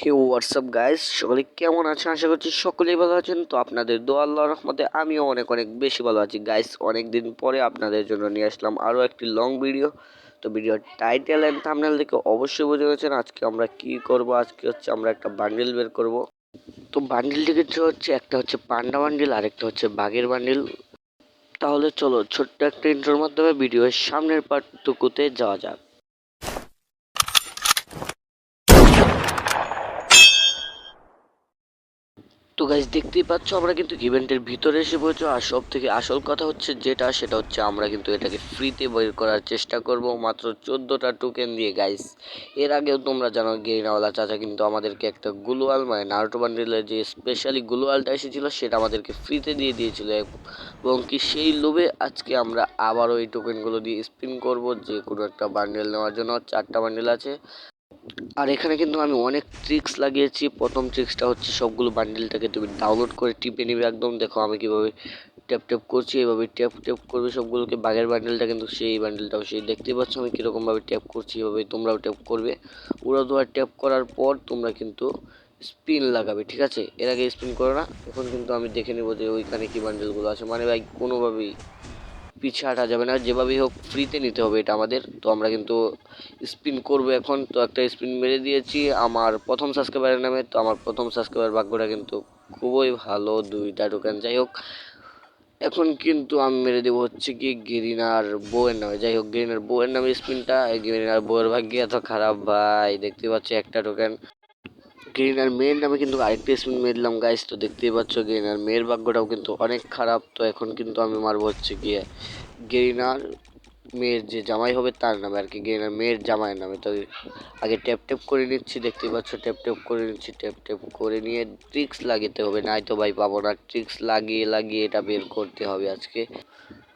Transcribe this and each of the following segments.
হে WhatsApp guys সকলে কেমন আছেন? আশা করছি সকলেই ভালো আছেন। তো আপনাদের দোয়া, আল্লাহর রহমতে আমিও অনেক অনেক বেশি ভালো আছি। গাইস অনেক দিন পরে আপনাদের জন্য নিয়ে আসলাম আরও একটি লং ভিডিও তো ভিডিওর টাইটেল অ্যান্ড থামনেল দেখে অবশ্যই বুঝে গেছেন আজকে আমরা কি করব। আজকে হচ্ছে আমরা একটা বান্ডিল বের করব। তো বান্ডিল থেকে হচ্ছে একটা হচ্ছে পান্ডা বান্ডিল আর একটা হচ্ছে বাঘের বান্ডিল তাহলে চলো, ছোট্ট একটা ইন্ট্রোর মাধ্যমে ভিডিওর সামনের পার্টটুকুতে যাওয়া যাক। তো গাইজ দেখতেই পাচ্ছ, আমরা কিন্তু ইভেন্টের ভিতরে এসে পড়েছি। আর সব থেকে আসল কথা হচ্ছে যেটা, সেটা হচ্ছে আমরা কিন্তু এটাকে ফ্রিতে বের করার চেষ্টা করব মাত্র চোদ্দোটা টোকেন দিয়ে গাইজ এর আগেও তোমরা জানো, গেরিনাওয়ালা চাচা কিন্তু আমাদেরকে একটা গ্লোয়াল মানে নারুটো বান্ডিলের যে স্পেশালি গ্লোয়ালটা এসেছিল, সেটা আমাদেরকে ফ্রিতে দিয়ে দিয়েছিল। এবং কি সেই লোভে আজকে আমরা আবারও এই টোকেনগুলো দিয়ে স্পিন করব, যে কোনো একটা বান্ডেল নেওয়ার জন্য। চারটা বান্ডেল আছে। আর এখানে কিন্তু আমি অনেক ট্রিক্স লাগিয়েছি। প্রথম ট্রিক্সটা হচ্ছে সবগুলো বান্ডিলটাকে তুমি ডাউনলোড করে টিপে নিবে একদম। দেখো আমি কীভাবে ট্যাপ ট্যাপ করছি, এভাবে ট্যাপ ট্যাপ করবে সবগুলোকে। বাঘের বান্ডেলটা কিন্তু সেই বান্ডেলটাও সেই দেখতে পাচ্ছ আমি কীরকমভাবে ট্যাপ করছি, এভাবে তোমরাও ট্যাপ করবে। উড়া দুয়ার ট্যাপ করার পর তোমরা কিন্তু স্পিন লাগাবে, ঠিক আছে? এর আগে স্পিন করো না, এখন কিন্তু আমি দেখে নেব যে ওইখানে কী বান্ডেলগুলো আছে। মানে ভাই কোনোভাবেই পিছে হাঁটা যাবে না, যেভাবেই হোক ফ্রিতে নিতে হবে এটা আমাদের। তো আমরা কিন্তু স্পিন করব এখন। তো একটা স্পিন মেরে দিয়েছি, আমার প্রথম সাবস্ক্রাইবারের নামে। তো আমার প্রথম সাবস্ক্রাইবার ভাগ্যটা কিন্তু খুবই ভালো, দুইটা টোকেন যাই হোক, এখন কিন্তু আমি মেরে দেবো হচ্ছে কি গেরিনার বউয়ের নামে। যাই হোক গেরিনার বউয়ের নামে স্পিনটা গেরিনার বউয়ের ভাগ্যে এত খারাপ ভাই, দেখতে পাচ্ছি একটা টোকেন গ্রিনার মেয়ের নামে কিন্তু আরেকটা স্পিন মেরলাম গাইস তো দেখতেই পাচ্ছ গ্রিনার মেয়ের ভাগ্যটাও কিন্তু অনেক খারাপ, তো এখন কিন্তু আমি মারবো হচ্ছে গিয়ে গ্রিনার মেয়ের যে জামাই হবে তার নামে আর কি গ্রিনার মেয়ের জামাইয়ের নামে। তো আগে ট্যাপ ট্যাপ করে নিচ্ছি, দেখতেই পাচ্ছ ট্যাপ ট্যাপ করে নিচ্ছি ট্যাপ ট্যাপ করে নিয়ে ট্রিক্স লাগাতে হবে নাই তো ভাই পাবো না ট্রিক্স লাগিয়ে লাগিয়ে এটা বের করতে হবে আজকে।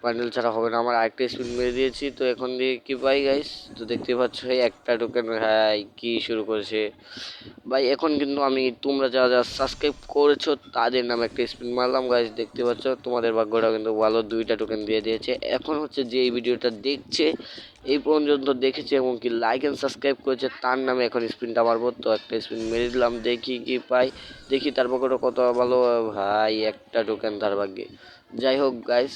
বান্ডেল ছাড়া হবে না। আমার আরেকটা স্পিন মেরে দিয়েছি, তো এখন দিয়ে কি পাই গাইস তো দেখতে পাচ্ছ একটা টোকেন ভাই কি শুরু করেছে। ভাই, এখন কিন্তু আমি, তোমরা যারা যারা সাবস্ক্রাইব করেছ, তাদের নামে একটা স্পিন মারলাম গাইস দেখতে পাচ্ছ, তোমাদের ভাগ্যটা কিন্তু ভালো, দুইটা টোকেন দিয়ে দিয়েছে। এখন হচ্ছে যে এই ভিডিওটা দেখছে, এই পর্যন্ত দেখেছে এবং কি লাইক অ্যান্ড সাবস্ক্রাইব করেছে, তার নামে এখন স্পিনটা মারবো। তো একটা স্পিন মেরে দিলাম, দেখি কি পাই। দেখি তার পকেটে কত ভালো, ভাই, একটা টোকেন তার ভাগ্যে। যাই হোক গাইস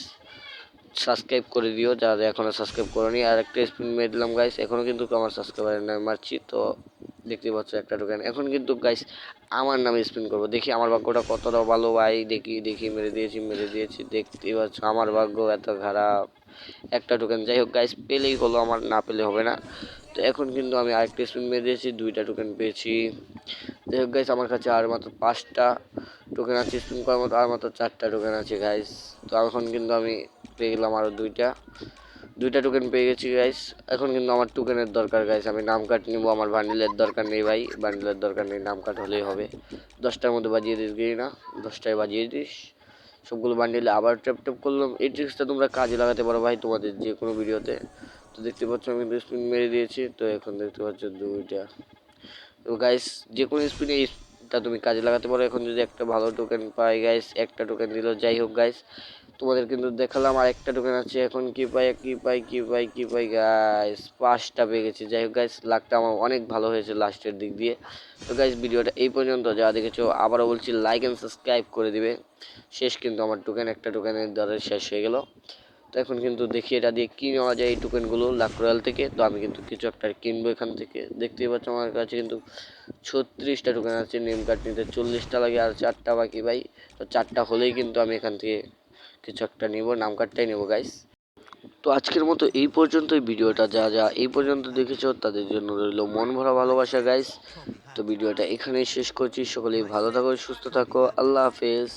সাবস্ক্রাইব করে দিও যারা এখনও সাবস্ক্রাইব করনি। আর একটা স্পিন মেরে দিলাম গাইস এখনও কিন্তু আমার সাবস্ক্রাইবারের নামে মারছি, তো দেখতে পাচ্ছ একটা টোকেন এখন কিন্তু গাইস আমার নামে স্পিন করব। দেখি আমার ভাগ্যটা কতটা ভালো, ভাই। দেখি দেখি, মেরে দিয়েছি মেরে দিয়েছি। দেখতেই পাচ্ছ আমার ভাগ্য এত খারাপ। একটা টোকেন যাই হোক গাইস পেলেই হলো, আমার না পেলে হবে না। তো এখন কিন্তু আমি আরেকটা স্পিন মেরে দিয়েছি, দুইটা টোকেন পেয়েছি। যাই হোক গাইস আমার কাছে আর মাত্র পাঁচটা। টোকেন আছে স্পিন করার মতো, আর মাত্র চারটা টোকেন আছে গাইস তো এখন কিন্তু আমি পেয়ে গেলাম আরও দুইটা। দুইটা টোকেন পেয়ে গেছি গাইস এখন কিন্তু আমার টোকেনের দরকার গাইস আমি নাম কার্ড নিব, আমার বান্ডিলের দরকার নেই, ভাই। বান্ডিলের দরকার নেই, নাম কার্ড হলেই হবে। দশটার মধ্যে বাজিয়ে দিস গিয়ে না দশটায় বাজিয়ে দিস। সবগুলো বান্ডিলে আবার ট্যাপ ট্যাপ করলাম। এই ট্রিক্সটা তোমরা কাজে লাগাতে পারো, ভাই, তোমাদের যে কোনো ভিডিওতে। তো দেখতে পাচ্ছ, আমি কিন্তু স্পিন মেরে দিয়েছি। তো এখন দেখতে পাচ্ছ, দুইটা। তো গাইস যে কোনো স্পিনে তা তুমি কাজে লাগাতে পারো। এখন যদি একটা ভালো টোকেন পাই গাইস একটা টোকেন দিল, যাই হোক গাইস তোমাদের কিন্তু দেখালাম আর একটা টোকেন আছে। এখন কি পাই কি পাই কি পাই কি পাই গাইস পাঁচটা পেয়ে গেছি। যাই হোক গাইস লাকটা আমার অনেক ভালো হয়েছে লাস্টের দিক দিয়ে। তো গাইস ভিডিওটা এই পর্যন্ত। যা দেখেছ, আবারও বলছি লাইক অ্যান্ড সাবস্ক্রাইব করে দিবে। শেষ কিন্তু আমার টোকেন একটা টোকেনের দ্বারা শেষ হয়ে গেল। এখন কিন্তু দেখি এটা দিয়ে কি নেওয়া যায় এই টোকেনগুলো লাখ থেকে। তো আমি কিন্তু কিছু একটা কিনবো এখান থেকে। দেখতেই পাচ্ছ আমার কাছে কিন্তু ছত্রিশটা টোকেন আছে নেম কার্ড নিতে চল্লিশটা লাগে আর চারটা বাকি ভাই। তো চারটা হলেই কিন্তু আমি এখান থেকে কিছু একটা নিব, নাম কার্ডটাই নেব গাইস তো আজকের মতো এই পর্যন্তই ভিডিওটা, যা যা এই পর্যন্ত দেখেছ তাদের জন্য রইল মন ভরা ভালোবাসা গাইস তো ভিডিওটা এখানেই শেষ করছি, সকলেই ভালো থাকো, সুস্থ থাকো, আল্লাহ হাফেজ।